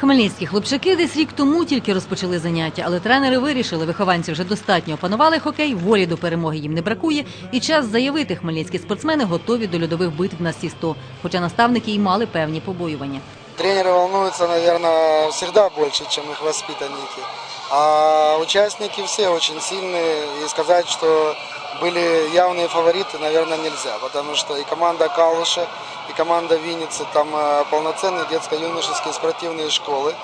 Хмельницькі хлопчаки десь рік тому тільки розпочали заняття, але тренери вирішили, вихованці вже достатньо опанували хокей, волі до перемоги їм не бракує, і час заявити, хмельницькі спортсмени готові до льодових битв на всі 100, хоча наставники й мали певні побоювання. Тренеры волнуются, наверное, всегда больше, чем их воспитанники. А участники все очень сильные. И сказать, что были явные фавориты, наверное, нельзя. Потому что и команда Калуша, и команда Винницы, там э, полноценные детско-юношеские спортивные школы.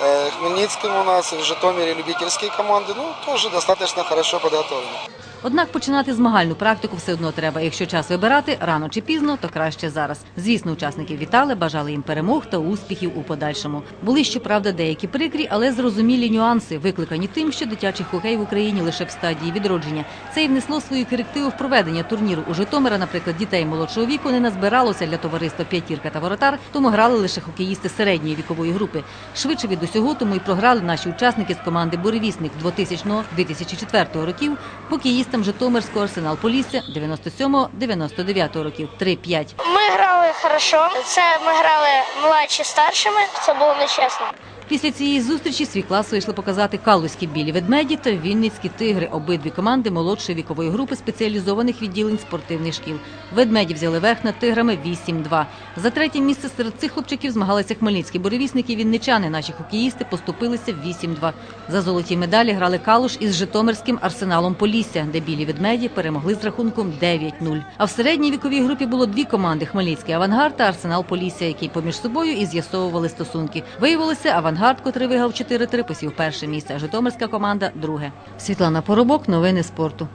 Э, Хмельницким у нас и в Житомире любительские команды, ну, тоже достаточно хорошо подготовлены. Однак починати змагальну практику все одно треба. Якщо час вибирати рано чи пізно, то краще зараз. Звісно, учасників вітали, бажали їм перемог та успіхів у подальшому. Були щоправда деякі прикрі, але зрозумілі нюанси, викликані тим, що дитячий хокей в Україні лише в стадії відродження. Це й внесло свої корективи в проведення турніру. У Житомира, наприклад, дітей молодшого віку не назбиралося для товариства п'ятірка та воротар, тому грали лише хокеїсти середньої вікової групи. Швидше від усього тому й програли наші учасники з команди Буревісник 2000-2004 років хокеїстам Житомирського арсенал Полісся 97-99 років 3-5. Ми грали хорошо. Це ми грали младші старшими. Це було нечесно. Після цієї зустрічі свій вийшли показати калузькі білі ведмеді та вінницькі тигри. Обидві команди молодшої вікової групи спеціалізованих відділень спортивних шкіл. Ведмеді взяли верх над тиграми 8-2. За третє місце серед цих хлопчаків змагалися хмельницькі буревісники і вінничани. Наші хокеїсти поступилися 8-2. За золоті медалі грали калуш із Житомирським арсеналом Полісся, де білі ведмеді перемогли з рахунком 9-0. А в середній віковій групі було дві команди: Хмельницький авангард та арсенал Полісся, які поміж собою і з'ясовували стосунки. Виявилося, авангард, котрий виграв 4-3, посів перше місце, а Житомирська команда друге. Світлана Поробок, новини спорту.